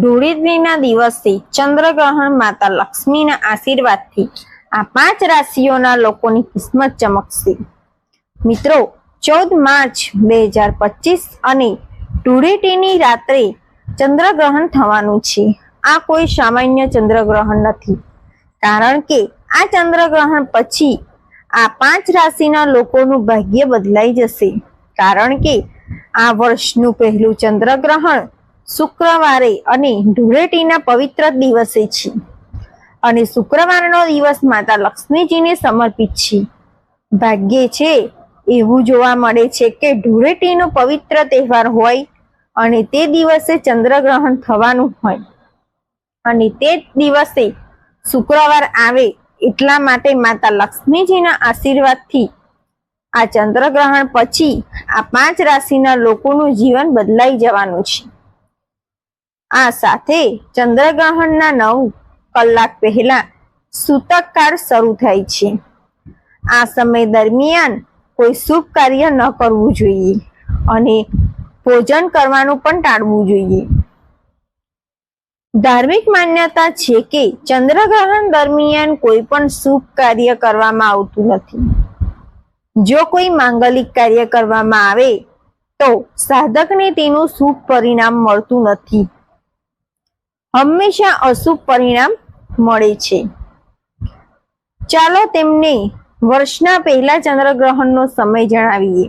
ધૂળેટીના દિવસે ચંદ્રગ્રહણ માતા લક્ષ્મીના આશીર્વાદથી આ પાંચ રાશિઓના લોકોની કિસ્મત ચમકશે. મિત્રો, ચૌદ માર્ચ બે હજાર પચીસ અને ધૂળેટીની રાત્રે ચંદ્રગ્રહણ થવાનું છે. આ કોઈ સામાન્ય ચંદ્રગ્રહણ નથી. કારણ કે આ ચંદ્રગ્રહણ પછી આ પાંચ રાશિના લોકોનું ભાગ્ય બદલાઈ જશે. કારણ કે આ વર્ષનું પહેલું ચંદ્રગ્રહણ શુક્રવારે અને ધૂળેટીના પવિત્ર દિવસે છે. અને શુક્રવારનો દિવસ માતા લક્ષ્મીજીને સમર્પિત છે. ભાગ્યે છે, એવું જોવા મળે છે કે ધૂળેટીનો પવિત્ર તહેવાર હોય અને તે દિવસે ચંદ્રગ્રહણ થવાનું હોય. અને તે દિવસે શુક્રવાર આવે એટલા માટે માતા લક્ષ્મીજીના આશીર્વાદથી આ ચંદ્રગ્રહણ પછી આ પાંચ રાશિના લોકોનું જીવન બદલાઈ જવાનું છે. આ સાથે ચંદ્રગ્રહણના નવ કલાક પહેલા સૂતકકાળ શરૂ થાય છે. આ સમય દરમિયાન કોઈ શુભ કાર્ય ન કરવું જોઈએ અને ભોજન કરવાનું પણ ટાળવું જોઈએ. ધાર્મિક માન્યતા છે કે ચંદ્રગ્રહણ દરમિયાન કોઈ પણ શુભ કાર્ય કરવામાં આવતું નથી. જો કોઈ માંગલિક કાર્ય કરવામાં આવે તો સાધકને તેનું શુભ પરિણામ મળતું નથી. હંમેશા અશુભ પરિણામ મળે છે. ચાલો તેમને વર્ષના પહેલા ચંદ્રગ્રહણનો સમય જણાવીએ.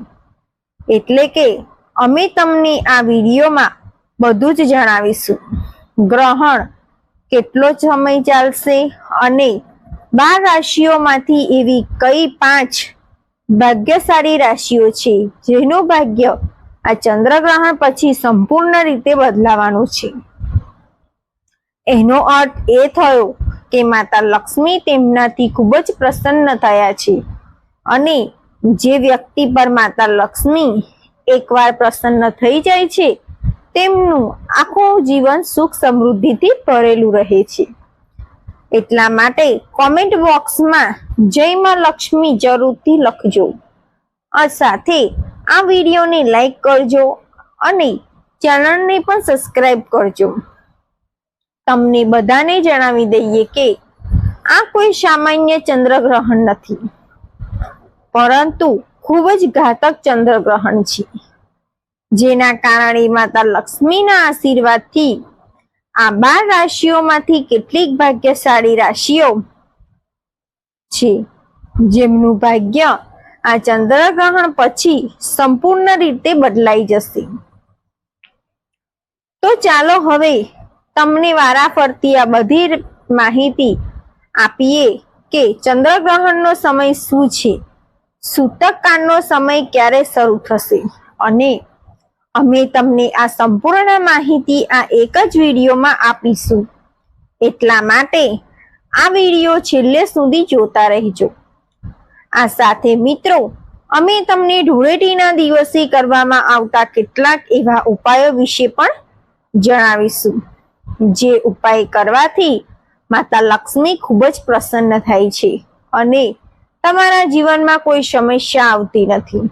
એટલે કે અમે તમને આ વિડીયોમાં બધું જ જણાવીશું. ગ્રહણ કેટલો સમય ચાલશે અને બાર રાશિઓમાંથી એવી કઈ પાંચ ભાગ્યશાળી રાશિઓ છે, જેનું ભાગ્ય આ ચંદ્રગ્રહણ પછી સંપૂર્ણ રીતે બદલાવાનું છે. એનો અર્થ એ થયો કે માતા લક્ષ્મી તેમનાથી ખૂબ જ પ્રસન્ન થયા છે. અને જે વ્યક્તિ પર માતા લક્ષ્મી એકવાર પ્રસન્ન થઈ જાય છે, તેમનું આખું જીવન સુખ સમૃદ્ધિથી ભરેલું રહે છે. એટલા માટે કોમેન્ટ બોક્સમાં જય લક્ષ્મી જરૂરથી લખજો. આ સાથે આ વિડીયોને લાઈક કરજો અને ચેનલને પણ સબસ્ક્રાઈબ કરજો. તમને બધાને જણાવી દઈએ કે આ કોઈ સામાન્ય ચંદ્રગ્રહણ નથી. પરંતુ ખૂબ જ ઘાતક ચંદ્રગ્રહણ છે. જેના કારણે માતા લક્ષ્મીના આશીર્વાદથી આ બાર રાશિઓમાંથી કેટલીક ભાગ્યશાળી રાશિઓ છે. જેમનું ભાગ્ય આ ચંદ્રગ્રહણ પછી સંપૂર્ણ રીતે બદલાઈ જશે. તો ચાલો હવે તમને વારાફરતી આ બધી માહિતી આપીએ કે ચંદ્રગ્રહણનો સમય શું છે? સૂતકકાળનો સમય ક્યારે શરૂ થશે? અને અમે તમને આ સંપૂર્ણ માહિતી આ એક જ વિડીયોમાં આપીશું. એટલા માટે આ વીડિયો છેલ્લે સુધી જોતા રહેજો. આ સાથે મિત્રો, અમે તમને ધૂળેટીના દિવસે કરવામાં આવતા કેટલાક એવા ઉપાયો વિશે પણ જણાવીશું. જે ઉપાય કરવાથી માતા લક્ષ્મી ખૂબ જ પ્રસન્ન થાય છે અને તમારા જીવનમાં કોઈ સમસ્યા આવતી નથી.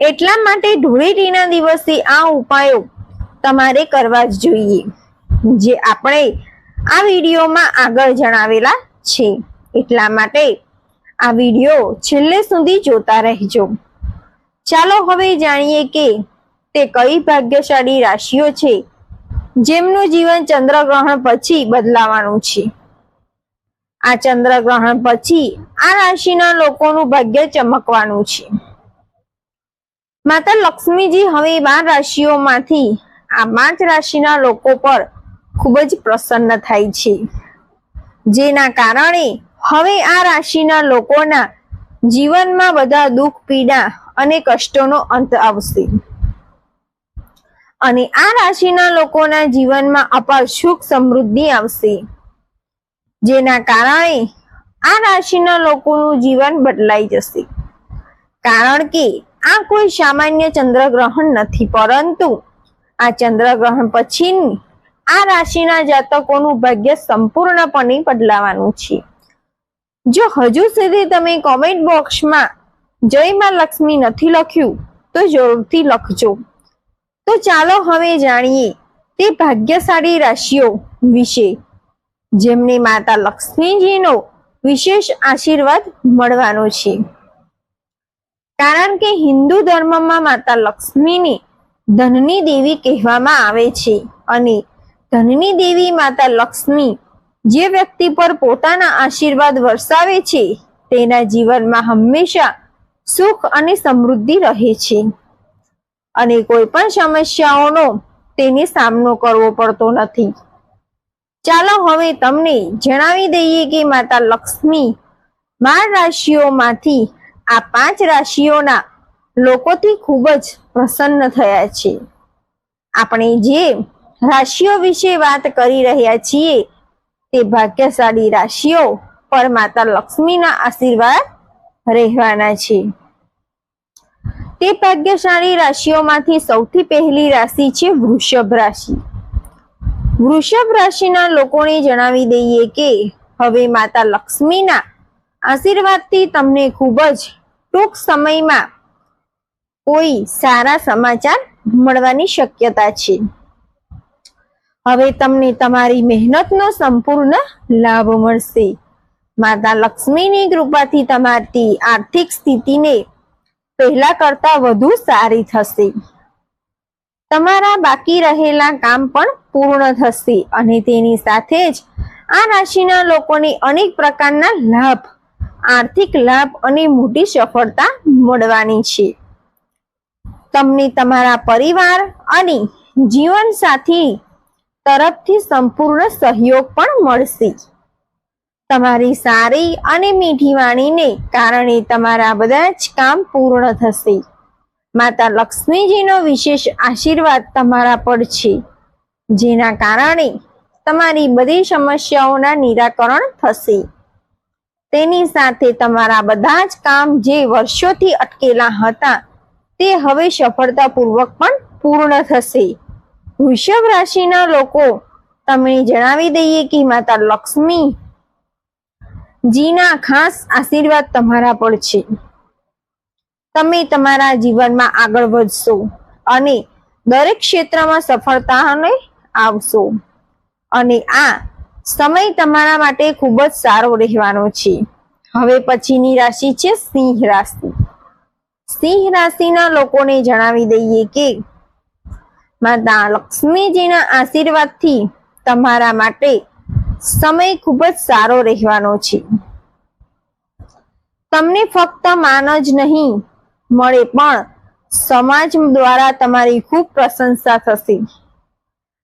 એટલા માટે ધૂળેટીના દિવસે આ ઉપાયો તમારે કરવા જ જોઈએ, જે આપણે આ વિડીયોમાં આગળ જણાવેલા છે. એટલા માટે આ વીડિયો છેલ્લે સુધી જોતા રહેજો. ચાલો હવે જાણીએ કે તે કઈ ભાગ્યશાળી રાશિઓ છે જેમનું જીવન ચંદ્રગ્રહણ પછી બદલાવાનું છે. આ ચંદ્રગ્રહણ પછી આ રાશિના લોકોનું ભાગ્ય ચમકવાનું છે. માતા લક્ષ્મીજી હવે બાર રાશિઓમાંથી આ પાંચ રાશિના લોકો પર ખૂબ જ પ્રસન્ન થાય છે. જેના કારણે હવે આ રાશિના લોકોના જીવનમાં બધા દુઃખ, પીડા અને કષ્ટોનો અંત આવશે. અને આ રાશિના લોકોના જીવનમાં અપાર સુખ સમૃદ્ધિ આવશે. જેના કારણે આ રાશિના લોકોનું જીવન બદલાઈ જશે. કારણ કે આ કોઈ સામાન્ય ચંદ્રગ્રહણ નથી, પરંતુ આ ચંદ્રગ્રહણ પછીની આ રાશિના જાતકોનું ભાગ્ય સંપૂર્ણપણે બદલાવાનું છે. જો હજુ સુધી તમે કોમેન્ટ બોક્સમાં જય માં લક્ષ્મી નથી લખ્યું, તો જરૂરથી લખજો. તો ચાલો હવે જાણીએ તે ભાગ્યશાળી રાશિઓ વિશે. જેમને માતા લક્ષ્મીજીનો વિશેષ આશીર્વાદ મળવાનો છે. કારણ કે હિન્દુ ધર્મમાં માતા લક્ષ્મીને ધનની દેવી કહેવામાં આવે છે અને ધનની દેવી માતા લક્ષ્મી જે વ્યક્તિ પર પોતાના આશીર્વાદ વરસાવે છે, તેના જીવનમાં હંમેશા સુખ અને સમૃદ્ધિ રહે છે. અને કોઈ પણ સમસ્યાઓનો તેને સામનો કરવો પડતો નથી. ચાલો હવે તમને જણાવી દઈએ કે માતા લક્ષ્મી બાર રાશિઓમાંથી આ પાંચ રાશિઓના લોકોથી ખૂબ જ પ્રસન્ન થયા છે. આપણે જે રાશિઓ વિશે વાત કરી રહ્યા છીએ તે ભાગ્યશાળી રાશિઓ પર માતા લક્ષ્મીના આશીર્વાદ રહેવાના છે. તે ભાગ્યશાળી રાશિઓમાંથી સૌથી પહેલી રાશિ છે વૃષભ રાશિ. વૃષભ રાશિના લોકોને જણાવી દઈએ કે હવે માતા લક્ષ્મીના આશીર્વાદથી તમને ખૂબ જ ટૂંક સમયમાં કોઈ સારા સમાચાર મળવાની શક્યતા છે. હવે તમને તમારી મહેનતનો સંપૂર્ણ લાભ મળશે. માતા લક્ષ્મીની કૃપાથી તમારી આર્થિક સ્થિતિને પહેલા કરતા વધુ સારી થશે. તમારા બાકી રહેલા કામ પણ પૂર્ણ થશે અને તેની સાથે જ આ રાશિના લોકોને અનેક પ્રકારના લાભ, આર્થિક લાભ અને મોટી સફળતા મળવાની છે. તમને તમારા પરિવાર અને જીવનસાથી તરફથી સંપૂર્ણ સહયોગ પણ મળશે. તમારી સારી અને મીઠી વાણીને કારણે તમારા બધા જ કામ પૂર્ણ થશે. માતા લક્ષ્મીજીનો વિશેષ આશીર્વાદ તમારા પર છે. જેના કારણે તમારી બધી સમસ્યાઓના નિરાકરણ થશે. તેની સાથે તમારા બધા જ કામ જે વર્ષોથી અટકેલા હતા, તે હવે સફળતાપૂર્વક પણ પૂર્ણ થશે. વૃષભ રાશિના લોકો, તમને જણાવી દઈએ કે માતા લક્ષ્મી જીના ખાસ આશીર્વાદ તમારા પર છે. તમે તમારા જીવનમાં આગળ વધશો અને દરેક ક્ષેત્રમાં સફળતાને આવશો. અને આ સમય તમારા માટે ખૂબ જ સારો રહેવાનો છે. હવે પછીની રાશિ છે સિંહ રાશિ. સિંહ રાશિના લોકોને જણાવી દઈએ કે માતા લક્ષ્મીજીના આશીર્વાદથી તમારા માટે સમય ખૂબ જ સારો રહેવાનો છે. તમને ફક્ત માન જ નહીં મળે પણ સમાજ દ્વારા તમારી ખૂબ પ્રશંસા થશે.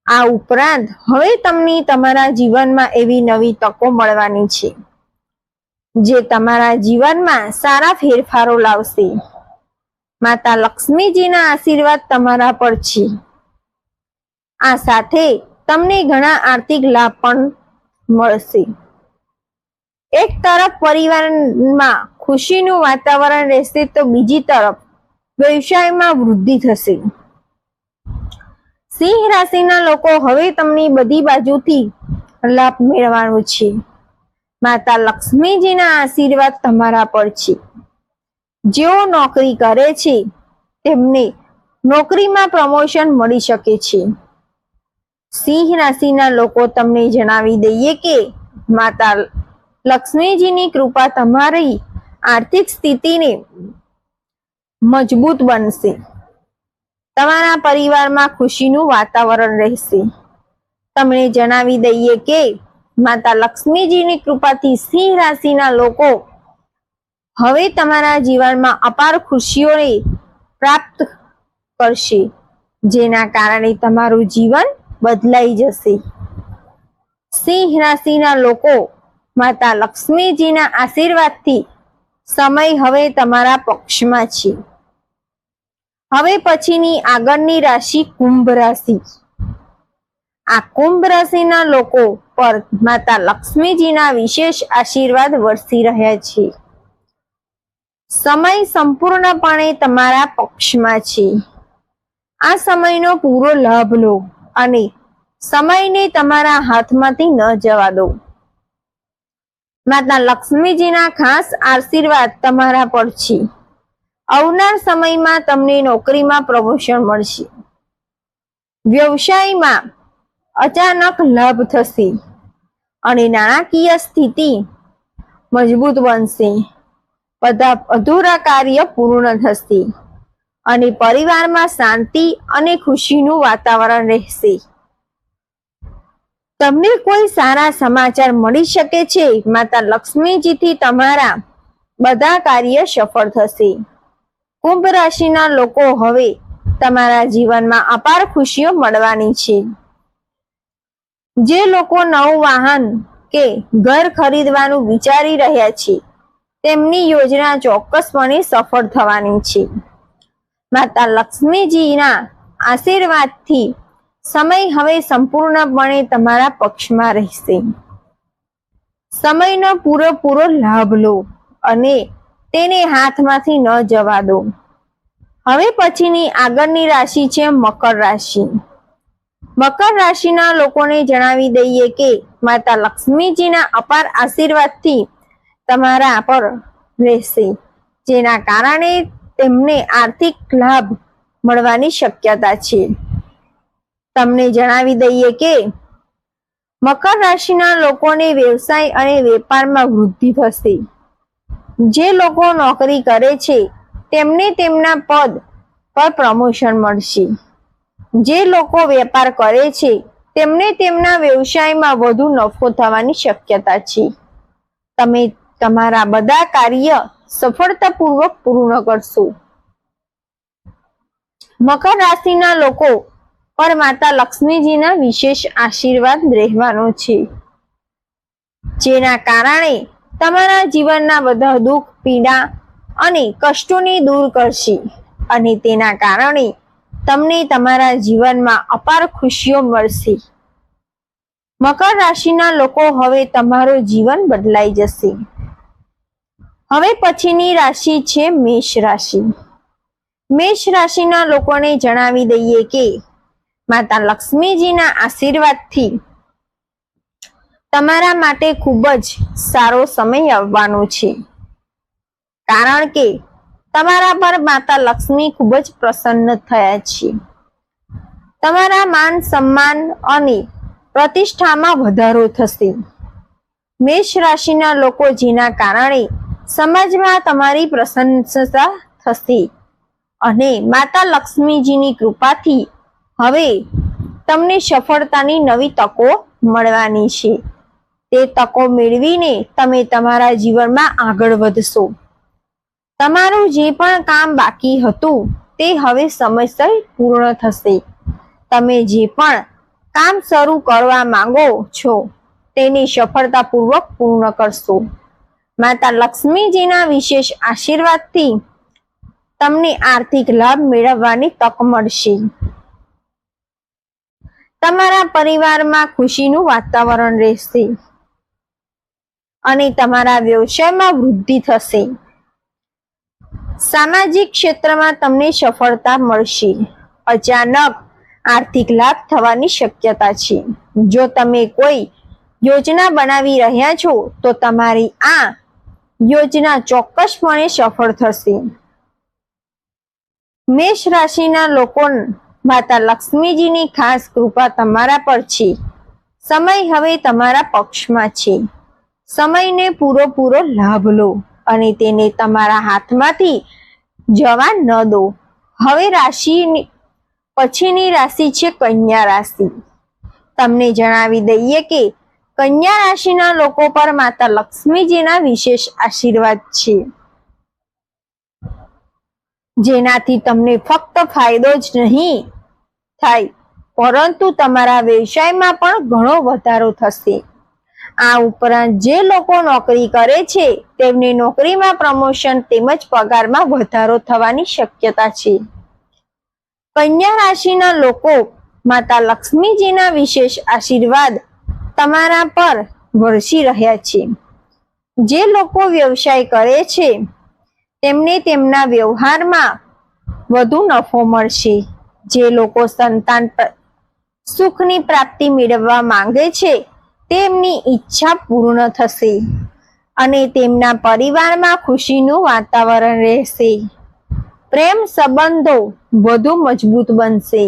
આ ઉપરાંત હવે તમને તમારા જીવનમાં એવી નવી તકો મળવાની છે, જે તમારા જીવનમાં સારા ફેરફારો લાવશે. માતા લક્ષ્મીજીના આશીર્વાદ તમારા પર છે. આ સાથે તમને ઘણા આર્થિક લાભ પણ મળશે. એક તરફ પરિવારમાં ખુશીનું વાતાવરણ રહેશે તો બીજી તરફ વ્યવસાયમાં વૃદ્ધિ થશે. સિંહ રાશિના લોકો હવે તમને બધી બાજુથી લાભ મેળવવાનો છે. માતા લક્ષ્મીજીના આશીર્વાદ તમારા પર છે. જેઓ નોકરી કરે છે, તેમને નોકરીમાં પ્રમોશન મળી શકે છે. સિંહ રાશિના લોકો તમને જણાવી દઈએ કે માતા લક્ષ્મીજીની કૃપા તમારી આર્થિક સ્થિતિને મજબૂત બનશે. તમારા પરિવારમાં ખુશીનું વાતાવરણ રહેશે. તમને જણાવી દઈએ કે માતા લક્ષ્મીજીની કૃપાથી સિંહ રાશિના લોકો હવે તમારા જીવનમાં અપાર ખુશીઓને પ્રાપ્ત કરશે. જેના કારણે તમારું જીવન બદલાઈ જશે. સિંહ રાશિના લોકો, માતા લક્ષ્મીજીના આશીર્વાદથી સમય હવે તમારા પક્ષમાં છે. હવે પછીની આગળની રાશિ કુંભ રાશિ. આ કુંભ રાશિના લોકો પર માતા લક્ષ્મીજીના વિશેષ આશીર્વાદ વરસી રહ્યા છે. સમય સંપૂર્ણપણે તમારા પક્ષમાં છે. આ સમયનો પૂરો લાભ લો. અને સમયને તમારા હાથમાંથી ન જવા દો. માતા લક્ષ્મીજીના ખાસ આશીર્વાદ તમારા પર છે આવનાર સમયમાં તમને નોકરીમાં પ્રમોશન મળશે. વ્યવસાયમાં અચાનક લાભ થશે અને નાણાકીય સ્થિતિ મજબૂત બનશે. બધા અધૂરા કાર્ય પૂર્ણ થશે. અને પરિવારમાં શાંતિ અને ખુશીનું વાતાવરણ રહેશે. તમને કોઈ સારા સમાચાર મળી શકે છે? માતા લક્ષ્મીજીથી તમારા બધા કાર્ય સફળ થશે. કુંભ રાશિના લોકો હવે તમારા જીવનમાં અપાર ખુશીઓ મળવાની છે. જે લોકો નવું વાહન કે ઘર ખરીદવાનું વિચારી રહ્યા છે, તેમની યોજના ચોક્કસપણે સફળ થવાની છે. માતા લક્ષ્મીજીના આશીર્વાદથી સમય હવે સંપૂર્ણપણે તમારા પક્ષમાં રહેશે. સમયનો પૂરેપૂરો લાભ લો અને તેને હાથમાંથી ન જવા દો. હવે પછીની આગળની રાશિ છે મકર રાશિ. મકર રાશિના લોકોને જણાવી દઈએ કે માતા લક્ષ્મીજીના અપાર આશીર્વાદથી તમારા પર રહેશે. જેના કારણે તેમને આર્થિક લાભ મળવાની શક્યતા છે. તમને જણાવી દઈએ કે મકર રાશિના લોકોને વ્યવસાય અને વેપારમાં વૃદ્ધિ થશે. જે લોકો નોકરી કરે છે, તેમને તેમના પદ પર પ્રમોશન મળશે. જે લોકો વેપાર કરે છે, તેમને તેમના વ્યવસાયમાં વધુ નફો થવાની શક્યતા છે. તમે તમારા બધા કાર્ય સફળતાપૂર્વક પૂર્ણ કરશું. મકર રાશિના લોકો પર માતા લક્ષ્મીજીના વિશેષ આશીર્વાદ રહેવાનો છે. જેના કારણે તમારા જીવનના બધા દુઃખ, પીડા અને કષ્ટોને દૂર કરશે અને તેના કારણે તમને તમારા જીવનમાં અપાર ખુશીઓ મળશે. મકર રાશિના લોકો હવે તમારું જીવન બદલાઈ જશે. હવે પછીની રાશિ છે મેષ રાશિ. મેષ રાશિના લોકોને જણાવી દઈએ કે માતા લક્ષ્મીજીના આશીર્વાદથી તમારા માટે ખૂબ જ સારો સમય આવવાનો છે. કારણ કે તમારા પર માતા લક્ષ્મી ખૂબ જ પ્રસન્ન થયા છે. તમારા માન સન્માન અને પ્રતિષ્ઠામાં વધારો થશે. મેષ રાશિના લોકો જેના કારણે સમાજમાં તમારી પ્રશંસા થશે અને માતા લક્ષ્મીજીની કૃપાથી હવે તમને સફળતાની નવી તકો મળવાની છે. તે તકો મેળવીને તમે તમારા જીવનમાં આગળ વધશો. તમારું જે પણ કામ બાકી હતું તે હવે સમયસર પૂર્ણ થશે. તમે જે પણ કામ શરૂ કરવા માંગો છો તેની સફળતાપૂર્વક પૂર્ણ કરશો. માતા લક્ષ્મીજીના વિશેષ આશીર્વાદથી તમને આર્થિક લાભ મેળવવાની તક મળશે. તમારા પરિવારમાં ખુશીનું વાતાવરણ રહેશે અને તમારા વ્યવસાયમાં વૃદ્ધિ થશે. સામાજિક ક્ષેત્રમાં તમને સફળતા મળશે. અચાનક આર્થિક લાભ થવાની શક્યતા છે. જો તમે કોઈ યોજના બનાવી રહ્યા છો, તો તમારી આ યોજના ચોક્કસપણે સફળ થશે. મેષ રાશિના લોકો માતા લક્ષ્મીજીની ખાસ કૃપા તમારા પર છે. સમય હવે તમારા પક્ષમાં છે. સમયને પૂરો લાભ લો અને તેને તમારા હાથમાંથી જવા ન દો. હવે રાશિ પછીની રાશિ છે કન્યા રાશિ. તમને જણાવી દઈએ કે કન્યા રાશિના લોકો પર માતા લક્ષ્મીજીના વિશેષ આશીર્વાદ છે. જેનાથી તમને ફક્ત ફાયદો જ નહીં થાય, પરંતુ તમારા વ્યવસાયમાં પણ ઘણો વધારો થશે. આ ઉપરાંત જે લોકો નોકરી કરે છે, તેમની નોકરીમાં પ્રમોશન તેમજ પગારમાં વધારો થવાની શક્યતા છે. કન્યા રાશિના લોકો માતા લક્ષ્મીજીના વિશેષ આશીર્વાદ તમારા પર વરસી રહ્યા છે. જે લોકો વ્યવસાય કરે છે, તેમને તેમના વ્યવહારમાં વધુ નફો મળશે. જે લોકો સંતાન સુખની પ્રાપ્તિ મેળવવા માંગે છે, તેમની ઈચ્છા પૂર્ણ થશે અને તેમના પરિવારમાં ખુશીનું વાતાવરણ રહેશે. પ્રેમ સંબંધો વધુ મજબૂત બનશે.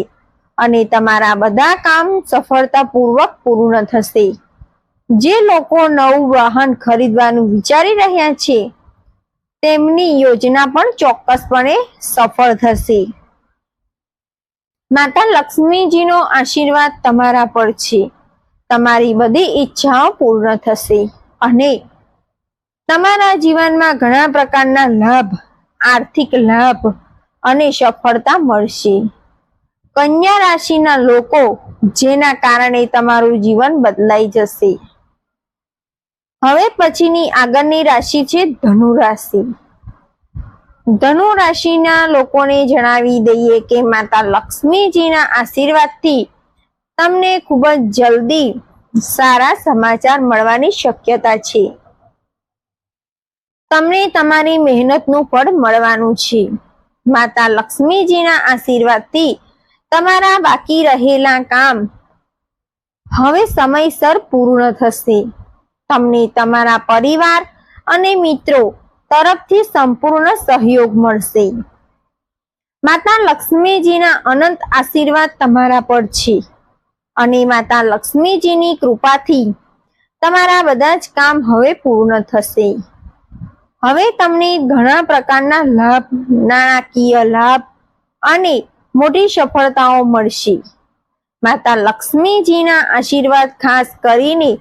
અને તમારા બધા કામ સફળતાપૂર્વક પૂર્ણ થશે. જે લોકો નવું વાહન ખરીદવાનું વિચારી રહ્યા છે, તેમની યોજના પણ ચોક્કસપણે સફળ થશે. માતા લક્ષ્મીજીનો આશીર્વાદ તમારા પર છે. તમારી બધી ઈચ્છાઓ પૂર્ણ થશે અને તમારા જીવનમાં ઘણા પ્રકારના લાભ, આર્થિક લાભ અને સફળતા મળશે. કન્યા રાશિના લોકો જેના કારણે તમારું જીવન બદલાઈ જશે. હવે પછીની આગળની રાશિ છે ધનુ રાશિ. ધનુ રાશિના લોકોને જણાવી દઈએ કે માતા લક્ષ્મીજીના આશીર્વાદથી તમને ખૂબ જ જલ્દી સારા સમાચાર મળવાની શક્યતા છે. તમને તમારી મહેનતનું ફળ મળવાનું છે. માતા લક્ષ્મીજીના આશીર્વાદથી તમારા બાકી રહેલા કામ હવે સમયસર પૂર્ણ થશે. તમને તમારા પરિવાર અને મિત્રો તરફથી સંપૂર્ણ સહયોગ મળશે. માતા લક્ષ્મીજીના અનંત આશીર્વાદ તમારા પર છે. અને માતા લક્ષ્મીજીની કૃપાથી તમારા બધા જ કામ હવે પૂર્ણ થશે. હવે તમને ઘણા પ્રકારના લાભ, નાણાકીય લાભ અને મોટી સફળતાઓ મળશે. માતા લક્ષ્મીજીના આશીર્વાદ ખાસ કરીને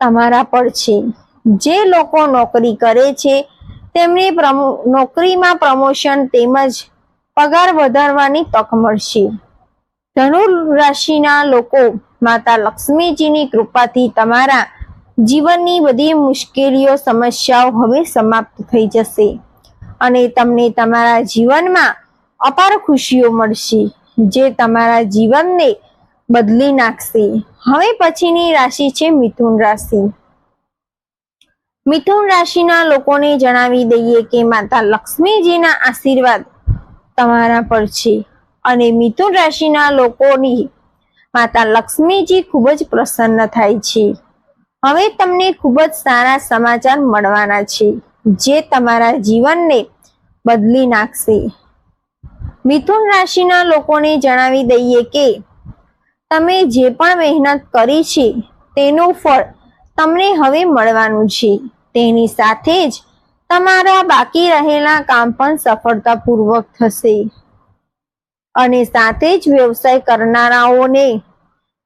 તમારા પર છે. જે લોકો નોકરી કરે છે, તેમને નોકરીમાં પ્રમોશન તેમજ પગાર વધારવાની તક મળશે. ધનુ રાશિના લોકો માતા લક્ષ્મીજીની કૃપાથી તમારા જીવનની બધી મુશ્કેલીઓ, સમસ્યાઓ હવે સમાપ્ત થઈ જશે અને તમને તમારા જીવનમાં અપાર ખુશીઓ મળશે, જે તમારા જીવનને બદલી નાખશે. હવે પછીની રાશિ છે મિથુન રાશિ. મિથુન રાશિના લોકોને જણાવી દઈએ કે માતા લક્ષ્મીજીના આશીર્વાદ તમારા પર છે. અને મિથુન રાશિના લોકોની માતા લક્ષ્મીજી ખૂબ જ પ્રસન્ન થાય છે. હવે તમને ખૂબ જ સારા સમાચાર મળવાના છે, જે તમારા જીવનને બદલી નાખશે. મિથુન રાશિના લોકોને જણાવી દઈએ કે તમે જે પણ મહેનત કરી છે, તેનું ફળ તમને હવે મળવાનું છે. તેની સાથે જ તમારા બાકી રહેલા કામ પણ સફળતાપૂર્વક થશે. અને સાથે જ વ્યવસાય કરનારાઓને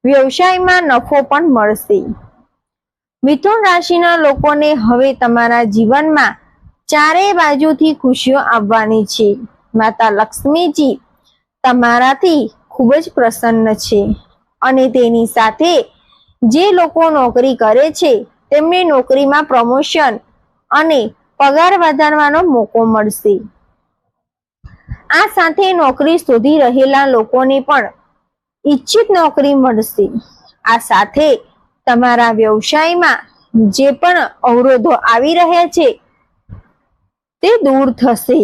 વ્યવસાયમાં નફો પણ મળશે. મિથુન રાશિના લોકોને હવે તમારા જીવનમાં ચારે બાજુથી ખુશીઓ આવવાની છે. માતા લક્ષ્મીજી તમારાથી ખૂબ જ પ્રસન્ન છે અને તેની સાથે જે લોકો નોકરી કરે છે, તેમને નોકરીમાં પ્રમોશન અને પગાર વધારવાનો મોકો મળશે. આ સાથે નોકરી શોધી રહેલા લોકોને પણ ઈચ્છિત નોકરી મળશે. આ સાથે તમારા વ્યવસાયમાં જે પણ અવરોધો આવી રહ્યા છે, તે દૂર થશે.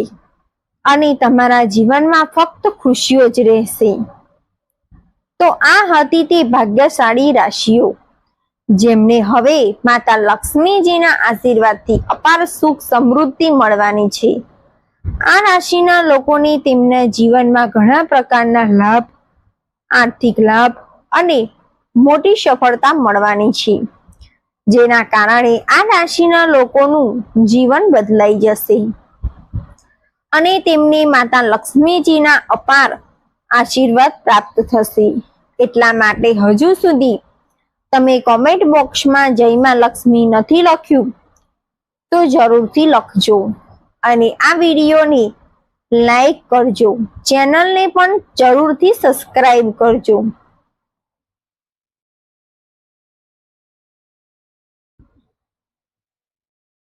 અને તમારા જીવનમાં ફક્ત ખુશીઓ જ રહેશે. તો આ હતી તે ભાગ્યશાળી રાશિઓ, જેમને હવે માતા લક્ષ્મીજીના આશીર્વાદથી અપાર સુખ સમૃદ્ધિ મળવાની છે. આ રાશિના લોકોને તેમના જીવનમાં ઘણા પ્રકારના લાભ, આર્થિક લાભ અને મોટી સફળતા મળવાની છે, જેના કારણે આ રાશિના લોકોનું જીવન બદલાઈ જશે. અને તેમની માતા લક્ષ્મીજીના અપાર આશીર્વાદ પ્રાપ્ત થશે. એટલા માટે હજુ સુધી તમે કોમેન્ટ બોક્સમાં જયમાં લક્ષ્મી નથી લખ્યું, તો જરૂરથી લખજો અને આ વિડીયોને લાઈક કરજો. ચેનલને પણ જરૂરથી સબસ્ક્રાઈબ કરજો.